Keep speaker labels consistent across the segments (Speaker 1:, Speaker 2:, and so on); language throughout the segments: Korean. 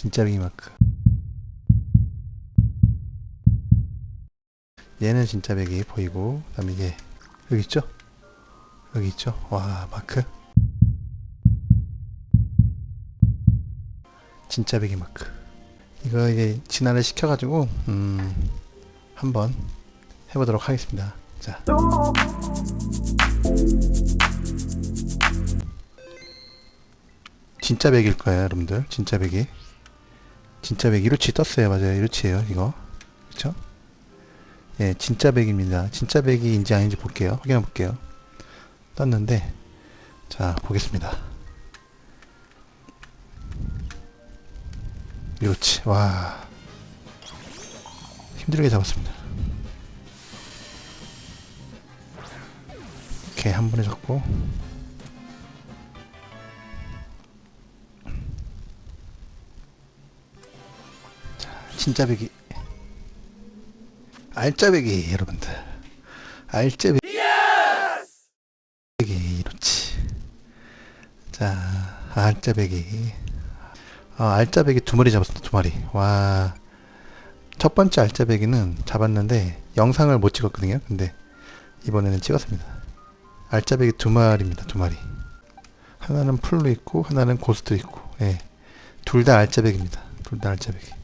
Speaker 1: 진짜 베기마크 얘는 진짜 베기 보이고 그 다음에 이게 여기 있죠? 여기 있죠? 와 마크. 진짜 베기 마크. 이거 이제 진화를 시켜가지고 음 한번 해보도록 하겠습니다. 자. 진짜 백일 거예요 여러분들. 진짜 백이 진짜 백 이루치 떴어요. 맞아요. 이루치예요 이거. 그쵸? 예 진짜 백입니다. 진짜 백이인지 아닌지 볼게요. 확인해 볼게요. 떴는데 자 보겠습니다. 이루치 와. 힘들게 잡았습니다. 오케이 한 번에 잡고 진짜 배기. 알짜 배기 여러분들. 알짜 배기. 이렇지. 자 알짜 배기. 아, 알짜 배기 두 마리 잡았습니다 두 마리. 와. 첫 번째 알짜 배기는 잡았는데 영상을 못 찍었거든요. 근데 이번에는 찍었습니다. 알짜 배기 두 마리입니다 두 마리. 하나는 풀로 있고 하나는 고스트 있고. 예. 둘 다 알짜 배기입니다. 둘 다 알짜 배기. 이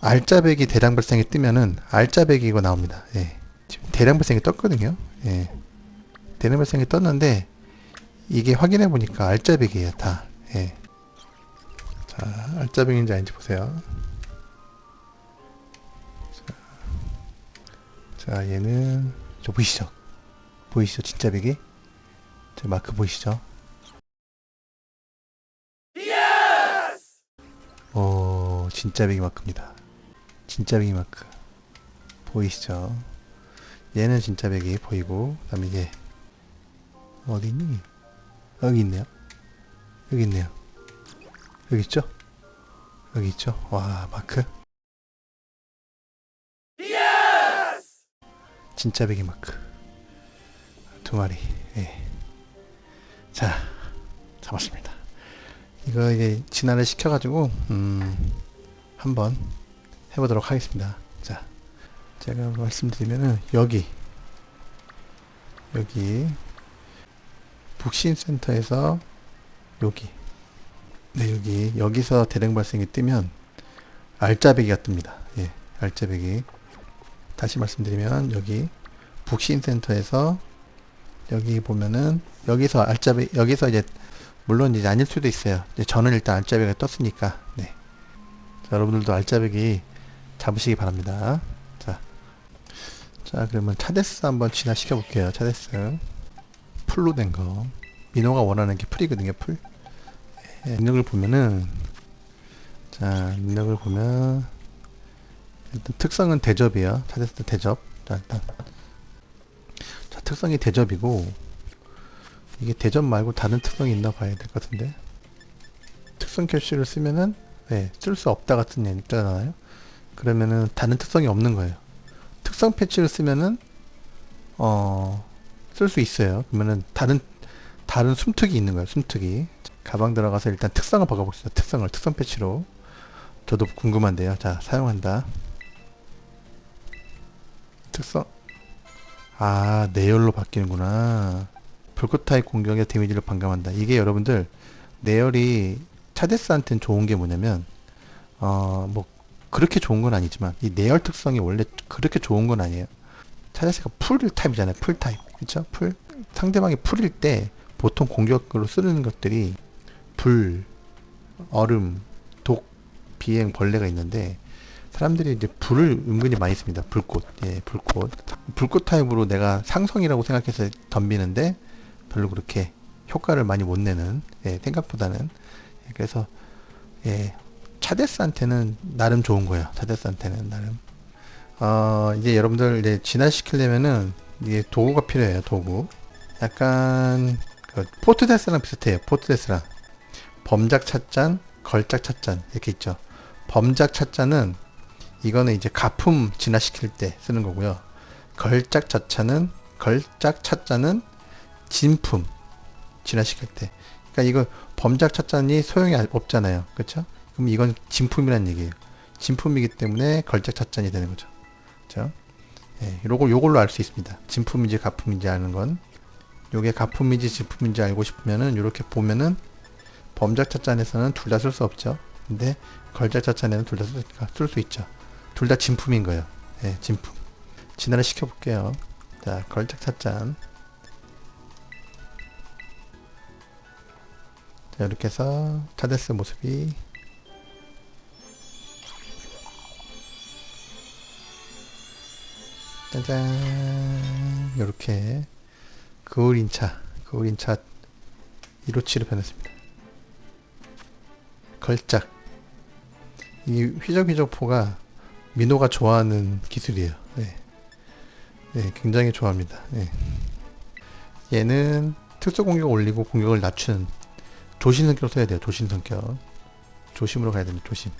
Speaker 1: 알짜배기 대량 발생이 뜨면은 알짜배기 이거 나옵니다. 예. 지금 대량 발생이 떴거든요. 예. 대량 발생이 떴는데 이게 확인해 보니까 알짜배기예요, 다. 예. 자, 알짜배기인지 아닌지 보세요. 자, 자, 얘는 저 보이시죠? 보이시죠? 진짜 배기? 저 마크 보이시죠? 오, 진짜 배기 마크입니다. 진짜 배기 마크. 보이시죠? 얘는 진짜 배기 보이고, 그 다음에 이게, 어디 있니? 여기 있네요. 여기 있네요. 여기 있죠? 여기 있죠? 와, 마크. 진짜 배기 마크. 두 마리, 예. 자, 잡았습니다. 이거 이제 진화를 시켜가지고 음 한번 해보도록 하겠습니다. 자, 제가 말씀드리면은 여기 여기 북신센터에서 여기 네 여기 여기서 대량 발생이 뜨면 알짜배기가 뜹니다. 예, 알짜배기 다시 말씀드리면 여기 북신센터에서 여기 보면은 여기서 알짜배 여기서 이제 물론 이제 아닐 수도 있어요. 이제 저는 일단 알짜배기가 떴으니까, 네. 자, 여러분들도 알짜배기 잡으시기 바랍니다. 자, 자, 그러면 차데스 한번 진화시켜 볼게요. 차데스. 풀로 된 거. 민호가 원하는 게 풀이거든요, 풀. 예, 능력을 보면은, 자, 능력을 보면, 일단 특성은 대접이에요. 차데스 대접. 자, 일단. 자, 특성이 대접이고, 이게 대접 말고 다른 특성이 있나 봐야 될 것 같은데 특성 캐시를 쓰면은 네, 쓸 수 없다 같은 얘기 있잖아요. 그러면은 다른 특성이 없는 거예요. 특성 패치를 쓰면은 어 쓸 수 있어요. 그러면은 다른 다른 숨특이 있는 거예요 숨특이. 가방 들어가서 일단 특성을 바꿔봅시다. 특성을 특성 패치로. 저도 궁금한데요. 자 사용한다. 특성. 아 내열로 바뀌는구나. 불꽃 타입 공격의 데미지를 반감한다. 이게 여러분들 내열이 차데스한테는 좋은 게 뭐냐면 어 뭐 그렇게 좋은 건 아니지만 이 내열 특성이 원래 그렇게 좋은 건 아니에요. 차데스가 풀 타입이잖아요. 풀 타입. 그렇죠? 풀 상대방이 풀일 때 보통 공격으로 쓰는 것들이 불, 얼음, 독, 비행, 벌레가 있는데 사람들이 이제 불을 은근히 많이 씁니다. 불꽃. 예, 불꽃. 불꽃 타입으로 내가 상성이라고 생각해서 덤비는데 별로 그렇게 효과를 많이 못 내는 예, 생각보다는 예, 그래서 예, 차데스한테는 나름 좋은 거예요. 차데스한테는 나름 어, 이제 여러분들 이제 진화시키려면은 이게 도구가 필요해요. 도구 약간 그 포트데스랑 비슷해요. 포트데스랑 범작 찻잔, 걸작 찻잔 이렇게 있죠. 범작 찻잔은 이거는 이제 가품 진화시킬 때 쓰는 거고요. 걸작 찻잔은 걸작 찻잔은 진품 진화시킬 때 그러니까 이거 범작 찻잔이 소용이 알- 없잖아요 그렇죠 그럼 이건 진품이란 얘기예요. 진품이기 때문에 걸작 찻잔이 되는 거죠. 그죠? 예, 요걸 요걸로 알 수 있습니다. 진품인지 가품인지 아는 건 요게 가품인지 진품인지 알고 싶으면은 이렇게 보면은 범작 찻잔에서는 둘 다 쓸 수 없죠. 근데 걸작 찻잔에는 둘 다 쓸 수 있죠. 둘 다 진품인 거예요. 예, 진품. 진화를 시켜볼게요. 자, 걸작 찻잔. 자, 이렇게 해서 차데스 모습이. 짜잔. 이렇게 그을인차 그을인차 157로 변했습니다. 걸작. 이 휘적휘적포가 민호가 좋아하는 기술이에요. 네. 네, 굉장히 좋아합니다. 네. 얘는 특수 공격 올리고 공격을 낮추는 조심 성격 써야 돼요. 조심 성격. 조심으로 가야 됩니다. 조심.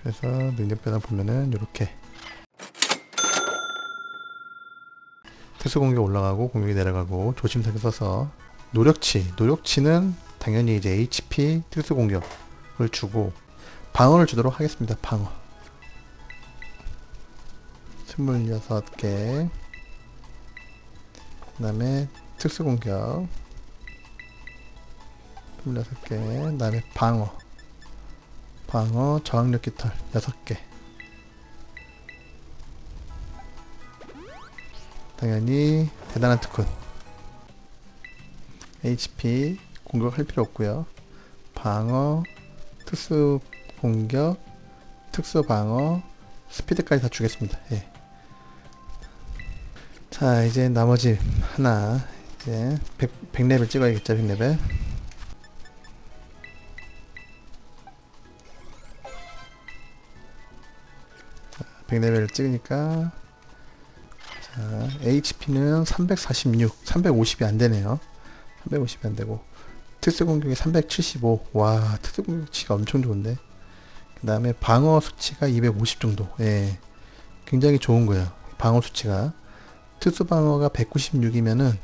Speaker 1: 그래서 능력 변화 보면은 이렇게. 특수 공격 올라가고 공격이 내려가고 조심스럽게 써서 노력치. 노력치는 당연히 이제 HP 특수 공격을 주고 방어를 주도록 하겠습니다. 방어. 26개 그 다음에 특수 공격. 26개. 그 다음에 방어. 방어 저항력 깃털 6개. 당연히 대단한 특훈. HP 공격할 필요 없고요. 방어 특수 공격 특수 방어 스피드까지 다 주겠습니다. 예. 자 이제 나머지 하나 이제 100, 100레벨 찍어야겠죠 100레벨 100레벨을 찍으니까 자, HP는 346, 350이 안 되네요. 350이 안 되고 특수 공격이 375. 와, 특수 공격치가 엄청 좋은데. 그 다음에 방어 수치가 250 정도. 예. 굉장히 좋은 거예요. 방어 수치가. 특수 방어가 196이면은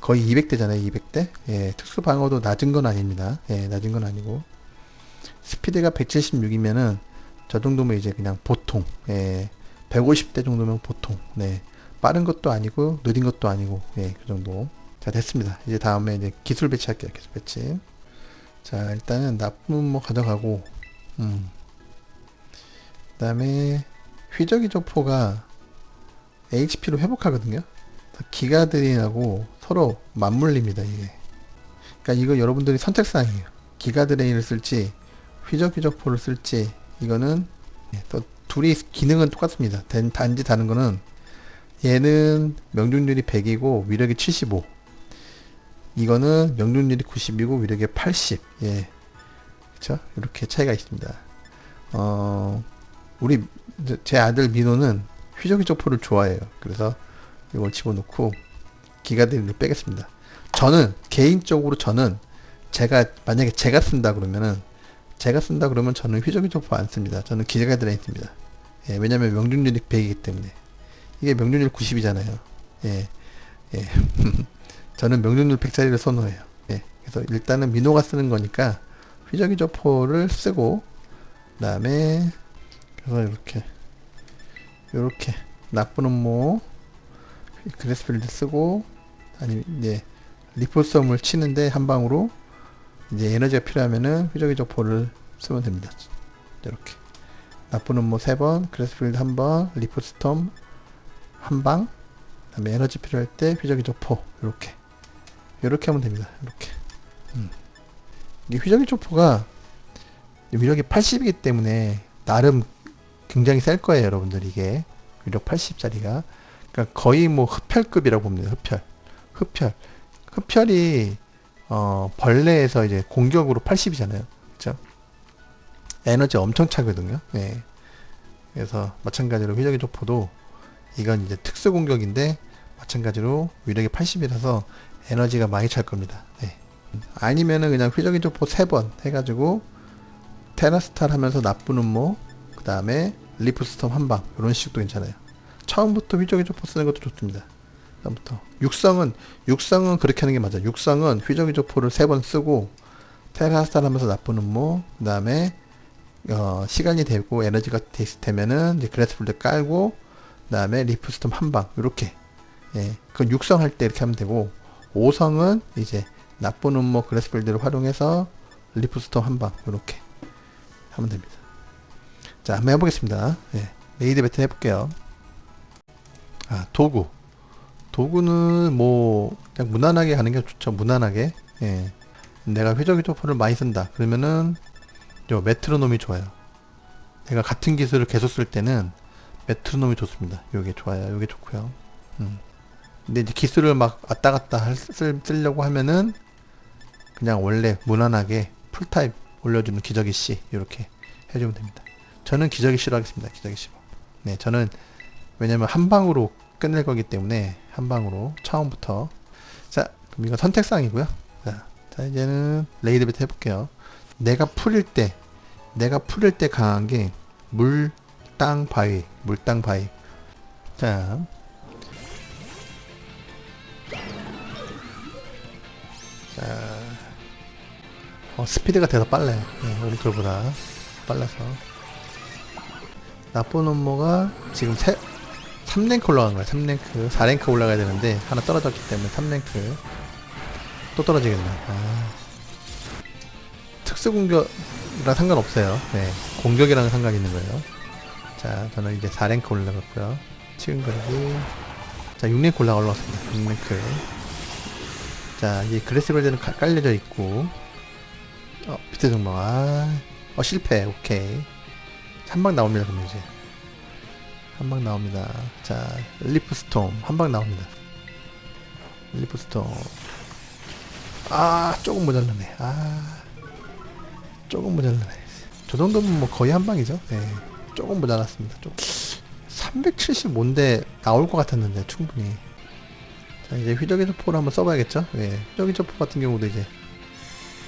Speaker 1: 거의 200대잖아요. 200대. 예. 특수 방어도 낮은 건 아닙니다. 예, 낮은 건 아니고. 스피드가 176이면은 저 정도면 이제 그냥 보통, 예, 150대 정도면 보통, 네, 빠른 것도 아니고 느린 것도 아니고, 예, 그 정도. 자, 됐습니다. 이제 다음에 이제 기술 배치할게요. 기술 배치. 자, 일단은 나쁜 뭐 가져가고, 음, 그다음에 휘저기 조포가 HP로 회복하거든요. 기가드레인하고 서로 맞물립니다. 이게. 그러니까 이거 여러분들이 선택사항이에요. 기가드레인을 쓸지 휘적휘적포를 쓸지 이거는 예, 또 둘이 기능은 똑같습니다. 단- 단지 다른 거는 얘는 명중률이 100이고 위력이 75. 이거는 명중률이 90이고 위력이 80. 예. 그쵸? 이렇게 차이가 있습니다. 어, 우리, 제 아들 민호는 휘적휘적 포를 좋아해요. 그래서 이걸 집어넣고 기가드린을 빼겠습니다. 저는, 개인적으로 저는 제가, 만약에 제가 쓴다 그러면은 제가 쓴다 그러면 저는 휘적휘적 포 안 씁니다. 저는 기재가 들어있습니다. 예, 왜냐면 명중률이 100이기 때문에. 이게 명중률 90이잖아요. 예, 예. 저는 명중률 100짜리를 선호해요. 예, 그래서 일단은 민호가 쓰는 거니까 휘적휘적 포를 쓰고, 그 다음에, 그래서 이렇게, 이렇게, 나쁜 음모, 그레스필드 쓰고, 아니, 이제, 리포썸을 치는데 한 방으로, 이제 에너지가 필요하면은 휘적휘적 포를 쓰면 됩니다. 이렇게 나쁜 음모 3번, 그레스필드 1번, 리프스톰 한 방, 그 다음에 에너지 필요할 때 휘적휘적 포 이렇게 이렇게 하면 됩니다. 이렇게 음. 이 휘적휘적 포가 위력이 80이기 때문에 나름 굉장히 셀 거예요, 여러분들 이게 위력 80짜리가 그러니까 거의 뭐 흡혈급이라고 봅니다. 흡혈, 흡혈, 흡혈이 어, 벌레에서 이제 공격으로 80이잖아요. 그죠? 에너지 엄청 차거든요. 네. 그래서 마찬가지로 휘적의 조포도 이건 이제 특수 공격인데 마찬가지로 위력이 80이라서 에너지가 많이 찰 겁니다. 네. 아니면은 그냥 휘적의 조포 3번 해가지고 테라스탈 하면서 나쁜 음모 그 다음에 리프 스톰 한방 이런 식도 괜찮아요. 처음부터 휘적의 조포 쓰는 것도 좋습니다. 다음부터 육성은 육성은 그렇게 하는 게 맞아. 육성은 휘저귀저포를 세 번 쓰고 테라스탈 하면서 나쁜 음모 그 다음에 어, 시간이 되고 에너지가 되, 되면은 이제 그래스풀드 깔고 그 다음에 리프스톰 한방 이렇게 예, 그건 육성 할 때 이렇게 하면 되고 오성은 이제 나쁜 음모 그래스풀드를 활용해서 리프스톰 한방 이렇게 하면 됩니다. 자, 한번 해보겠습니다. 예, 레이드 배틀 해볼게요. 아, 도구. 도구는 뭐 그냥 무난하게 가는 게 좋죠. 무난하게. 예. 내가 회적이 토포를 많이 쓴다. 그러면은 요 메트로놈이 좋아요. 내가 같은 기술을 계속 쓸 때는 메트로놈이 좋습니다. 요게 좋아요. 요게 좋고요. 음. 근데 이제 기술을 막 왔다 갔다 할, 쓸, 쓰려고 하면은 그냥 원래 무난하게 풀타입 올려주는 기저귀 씨 이렇게 해주면 됩니다. 저는 기저귀 씨로 하겠습니다. 기저귀 씨로. 네, 저는 왜냐면 한 방으로 끝낼 거기 때문에 한 방으로 처음부터 자 그럼 이건 선택사항이고요. 자, 자 이제는 레이드 배트 해볼게요. 내가 풀일 때 내가 풀일 때 강한 게 물, 땅, 바위, 물, 땅, 바위. 자. 자. 어, 스피드가 돼서 빨라요. 네, 오른쪽보다 빨라서. 나쁜 업무가 지금 세, 3랭크 올라간 거야. 3랭크. 4랭크 올라가야 되는데 하나 떨어졌기 때문에 3랭크. 또 떨어지겠네. 아. 특수 공격이랑 상관없어요. 네. 공격이랑 상관이 있는 거예요. 자, 저는 이제 4랭크 올라갔고요. 치근 거리기. 자, 6랭크 올라가 올라왔습니다. 6랭크. 자, 이제 그레스벨드는 가- 깔려져 있고. 어, 밑에 정방. 아, 어, 실패. 오케이. 한 방 나옵니다, 그러면 이제. 한 방 나옵니다. 자, 리프 스톰. 한 방 나옵니다. 리프 스톰. 아, 조금 모자라네. 아, 조금 모자라네. 저 정도면 뭐 거의 한 방이죠. 네. 조금 모자랐습니다. 좀. 375인데 나올 것 같았는데, 충분히. 자, 이제 휘적이저 포를 한번 써봐야겠죠? 예. 휘적이저 포 같은 경우도 이제,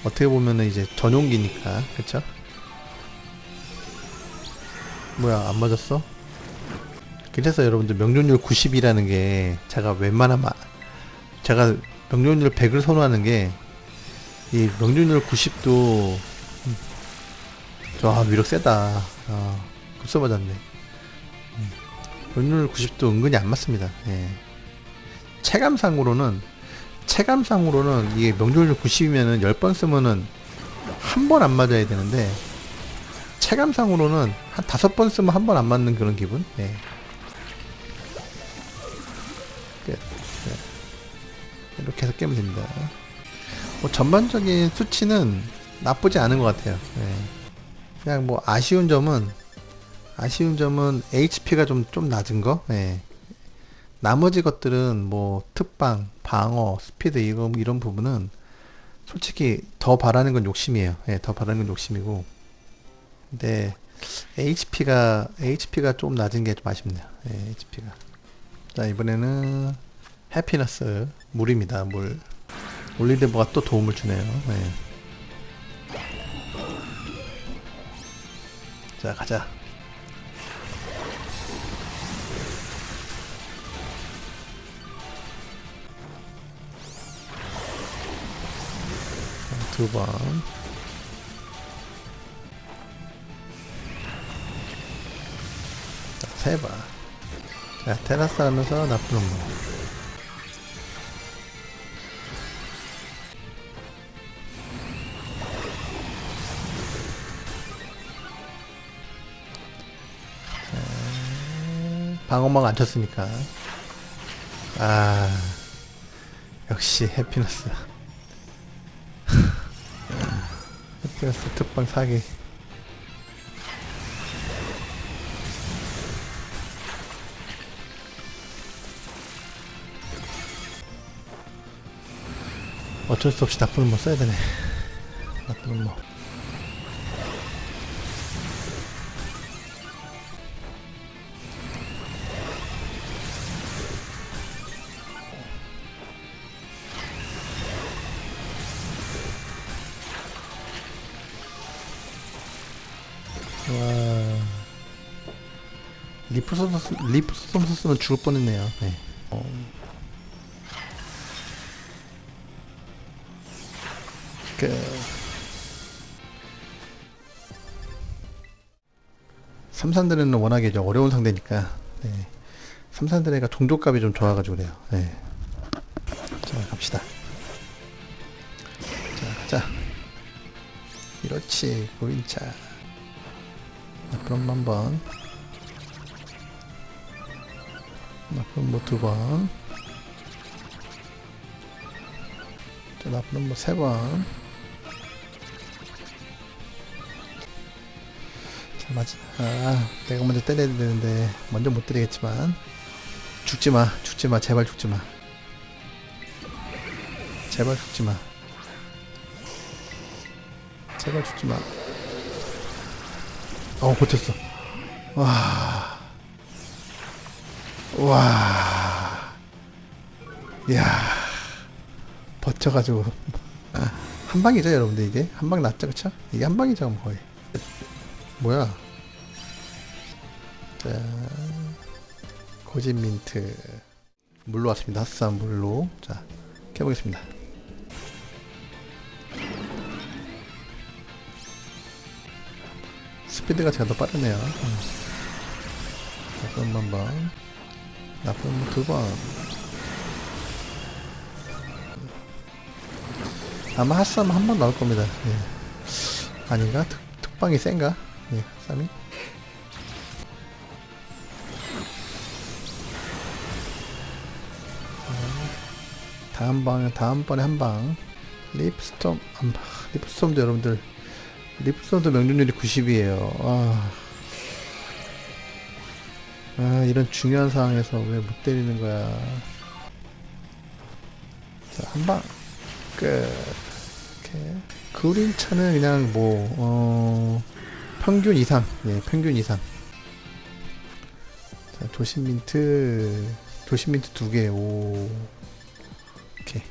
Speaker 1: 어떻게 보면은 이제 전용기니까, 그쵸? 뭐야, 안 맞았어? 그래서 여러분들 명중률 90이라는 게 제가 웬만하면 아- 제가 명중률 100을 선호하는 게 이 명중률 90도 와 위력 세다 아 급서 맞았네 음, 명중률 90도 은근히 안 맞습니다 예. 체감상으로는 체감상으로는 이게 명중률 90이면은 10번 쓰면은 한 번 안 맞아야 되는데 체감상으로는 한 다섯 번 쓰면 한 번 안 맞는 그런 기분 예. 끝. 네. 이렇게 해서 깨면 됩니다. 뭐 전반적인 수치는 나쁘지 않은 것 같아요. 예. 그냥 뭐 아쉬운 점은 아쉬운 점은 HP가 좀 좀 낮은 거. 예. 나머지 것들은 뭐 특방, 방어, 스피드 이거 이런 부분은 솔직히 더 바라는 건 욕심이에요. 예, 더 바라는 건 욕심이고. 근데 HP가 HP가 좀 낮은 게 좀 아쉽네요. 예, HP가. 자 이번에는 해피너스 물입니다 물 올리드버가 또 도움을 주네요 네. 자 가자 두 번 세번 자, 테라스 하면서 나쁜. 자, 방어막 안 쳤으니까. 아, 역시 해피너스. 해피너스 특방 사기. 어쩔 수 없이 나쁜 뭐 써야 되네. 나쁜 뭐. 와. 리프 소스 쓰면 죽을 뻔했네요. 네. 끝. 삼산드레는 워낙에 좀 어려운 상대니까 네. 삼산드레가 종족값이 좀 좋아가지고 그래요. 네. 자 갑시다. 자 가자. 그렇지 고인차. 그럼 한번. 나쁜 뭐 두 번. 자, 나쁜 뭐 세 번. 맞아. 아, 내가 먼저 때려야 되는데, 먼저 못 때리겠지만. 죽지 마, 죽지 마, 제발 죽지 마. 제발 죽지 마. 제발 죽지 마. 어, 버텼어. 와. 와. 이야. 버텨가지고. 아, 한 방이죠, 여러분들, 이게? 한방 났죠, 그쵸? 이게 한 방이죠, 뭐 거의. 뭐야? 자, 고진 민트. 물로 왔습니다. 핫산 물로. 자, 켜보겠습니다. 스피드가 제가 더 빠르네요. 음. 나쁜 한 번, 나쁜 두 번. 아마 핫삼 한 번 나올 겁니다. 예. 아닌가? 특, 특방이 센가? 예, 핫삼이? 다음 방, 다음번에 한 방. 립스톰, 한 방. 립스톰도 여러분들, 립스톰도 명중률이 90이에요. 아. 아, 이런 중요한 상황에서 왜 못 때리는 거야. 자, 한 방. 끝. 이렇게. 그린차는 그냥 뭐, 어, 평균 이상. 예, 평균 이상. 자, 도심 민트, 도심 민트 두 개, 오. 오케이.